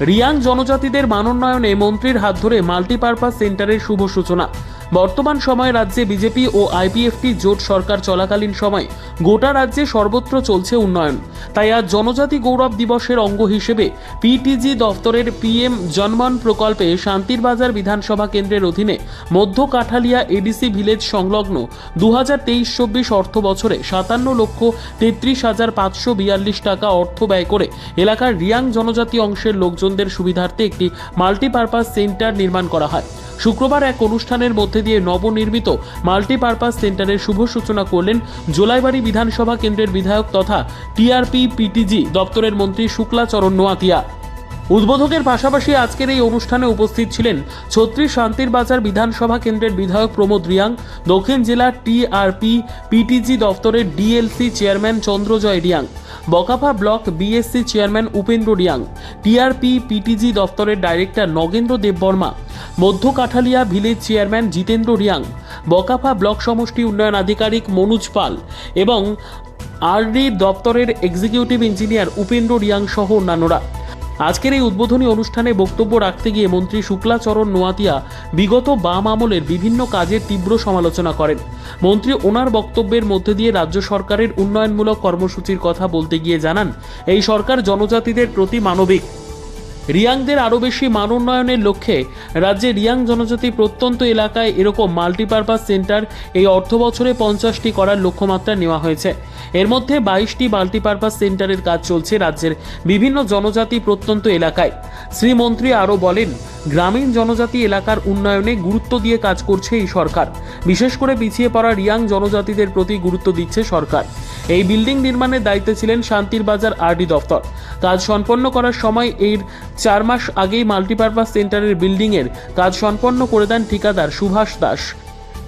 রিয়াং জনজাতিদের মানোন্নয়নে মন্ত্রীর হাত ধরে মাল্টিপারপাস সেন্টারের শুভ সূচনা। বর্তমান সময়ে রাজ্যে বিজেপি ও আইপিএফটি জোট সরকার চলাকালীন সময় গোটা রাজ্যে সর্বত্র চলছে উন্নয়ন। তাই আজ জনজাতি গৌরব দিবসের অঙ্গ হিসেবে পিটিজি দফতরের পিএম জনমন প্রকল্পে শান্তির বাজার বিধানসভা কেন্দ্রের অধীনে মধ্য কাঠালিয়া এডিসি ভিলেজ সংলগ্ন দু হাজার তেইশ চব্বিশ অর্থ বছরে সাতান্ন লক্ষ তেত্রিশ হাজার পাঁচশো বিয়াল্লিশ টাকা অর্থ ব্যয় করে এলাকার রিয়াং জনজাতি অংশের লোকজনদের সুবিধার্থে একটি মাল্টিপারপাস সেন্টার নির্মাণ করা হয়। শুক্রবার এক অনুষ্ঠানের মধ্যে দিয়ে নবনির্মিত মাল্টিপারপাস সেন্টারের শুভ সূচনা করলেন জোলাইবাড়ি বিধানসভা কেন্দ্রের বিধায়ক তথা টিআরপি পিটিজি দপ্তরের মন্ত্রী শুক্লাচরণ নোয়াতিয়া। উদ্বোধকের পাশাপাশি আজকের এই অনুষ্ঠানে উপস্থিত ছিলেন ছত্রিশ শান্তির বাজার বিধানসভা কেন্দ্রের বিধায়ক প্রমোদ রিয়াং, দক্ষিণ জেলার টিআরপি পিটিজি দপ্তরের DLC chairman Chandrajoy Reang, Bakafa block BSC chairman Upendra Reang, TRP PTG দপ্তরের director Nagendra Debbarma Madhya Kathalia village chairman Jitendra Reang, Bakafa block সমষ্টি উন্নয়ন আধিকারিক মনোজ পাল এবং আরডি দপ্তরের এক্সিকিউটিভ ইঞ্জিনিয়ার উপেন্দ্র রিয়াং সহ অন্যান্যরা। আজকের এই উদ্বোধনী অনুষ্ঠানে বক্তব্য রাখতে গিয়ে মন্ত্রী শুক্লাচরণ নোয়াতিয়া বিগত বাম আমলের বিভিন্ন কাজের তীব্র সমালোচনা করেন। মন্ত্রী ওনার বক্তব্যের মধ্যে দিয়ে রাজ্য সরকারের উন্নয়নমূলক কর্মসূচির কথা বলতে গিয়ে জানান, এই সরকার জনজাতিদের প্রতি মানবিক রিয়াংদের আরও বেশি মান উন্নয়নের লক্ষ্যে রাজ্যে রিয়াং জনজাতি প্রত্যন্ত এলাকায় এরকম মাল্টিপারপাস সেন্টার এই অর্থ বছরে পঞ্চাশটি করার লক্ষ্যমাত্রা নেওয়া হয়েছে। এর মধ্যে বাইশটি মাল্টিপারপাস সেন্টারের কাজ চলছে রাজ্যের বিভিন্ন জনজাতি প্রত্যন্ত এলাকায়। শ্রীমন্ত্রী আরও বলেন গ্রামীণ জনজাতি এলাকার উন্নয়নে গুরুত্ব দিয়ে কাজ করছে এই সরকার। বিশেষ করে পিছিয়ে পড়া রিয়াং জনজাতিদের প্রতি গুরুত্ব দিচ্ছে সরকার। এই বিল্ডিং নির্মাণের দায়িত্বে ছিলেন শান্তির বাজার আরডি দফতর। কাজ সম্পন্ন করার সময় এর চার মাস আগেই মাল্টিপারপাস সেন্টারের বিল্ডিংয়ের কাজ সম্পন্ন করে দেন ঠিকাদার সুভাষ দাস।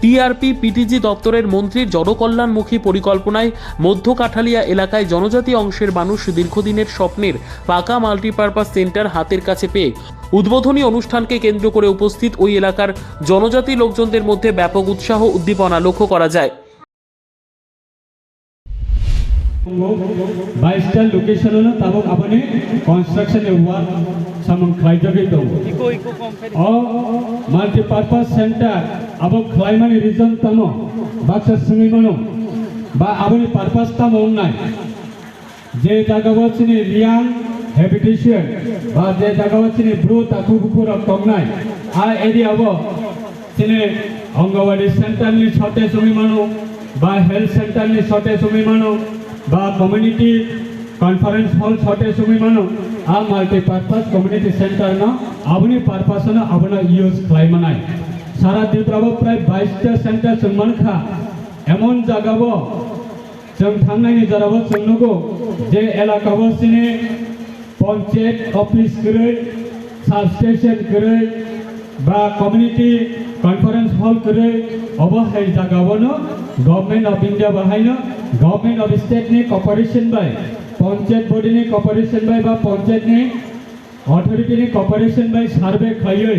টিআরপি, পিটিজি দপ্তরের মন্ত্রীর জনকল্যাণমুখী পরিকল্পনায় মধ্য কাঠালিয়া এলাকায় জনজাতি অংশের মানুষ দীর্ঘদিনের স্বপ্নের পাকা মাল্টিপারপাস সেন্টার হাতের কাছে পেয়ে উদ্বোধনী অনুষ্ঠানকে কেন্দ্র করে উপস্থিত ওই এলাকার জনজাতি লোকজনদের মধ্যে ব্যাপক উৎসাহ উদ্দীপনা লক্ষ্য করা যায়। બાઇસ્ટા લોકેશનોનો તાબક આપણે કન્સ્ટ્રક્શન વર્ક સામન ખલાઈ દઉં ઓ মাল্টিপারপাস সেন্টার আবার খলাই মানে রিজন তাম, বাক্স সুমি মনো বা আবার পারপাস তাম নাই। যে জায়গা বলছি রিয়াং হ্যাবিটেশন বা যে জায়গা বলছি ব্রো তাকু কুকুর কম নাই। আর এদি আব সিনে অঙ্গনওয়াড়ি সেন্টার নি ছটে সুমি বা হেলথ সেন্টার নি ছটে সুমি বা কমিউনিটি কনফারেন্স হল ছটে সুমি মানো આ મલ્ટીપર્પઝ કોમ્યુનિટી સેન્ટરનો આવની પર્પસનો આવનો યુઝ ক্লাইমানাই সারা দ্বীপরাবো প্রায় বাইশটা সেন্টার মনখা এমন জাগাবো जों थांनायनि जाराबो सोंनांगौ जे एलाकाबो सिनि पन्चायत अफिस करै साबस्टेशन करै बा कमिउनिटी कन्फरेन्स हॉल करे अब हेल्थ गवन गवर्नमेंट ऑफ इंडिया बहाइन गवर्नमेंट ऑफ स्टेट ने कॉर्पोरेशन बाय पंचायत बॉडी ने कॉर्पोरेशन बाय बा पंचायत ने अथॉरिटी ने कॉर्पोरेशन बाय सर्वे खाइए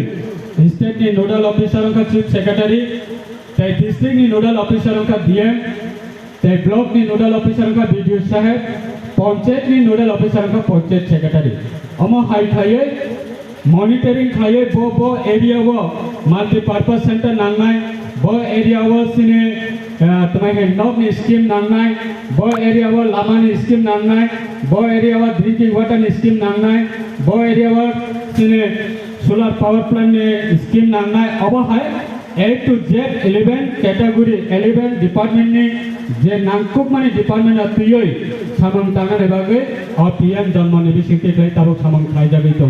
स्टेट ने नोडल ऑफिसर का चीफ सेक्रेटरी तय डिस्ट्रिक्ट ने नोडल ऑफिसर का डीएम तय ब्लॉक ने नोडल ऑफिसर का बीडीओ साहब पंचायत ने नोडल ऑफिसर का पंचायत सेक्रेटरी अमो हाई खाइए monitoring khaye bo bo area wo multi-purpose center nangnai bo area wo sine तुम्हें हैंडलॉक स्कीम नांगना है बो एरिया वो लामान स्कीम नांगना है बो एरिया वो ड्रिंकिंग वाटर स्कीम नांगना है बो एरिया वो सिने सोलर पावर प्लांट स्कीम नांगना है अब है A to Z eleven category eleven department ने जे नांगकुक माने डिपार्टमेंट आ तुयोय सामंग तांगा रे बागे और पीएम जन्म ने भी सिंके गई तब खाई जागे तो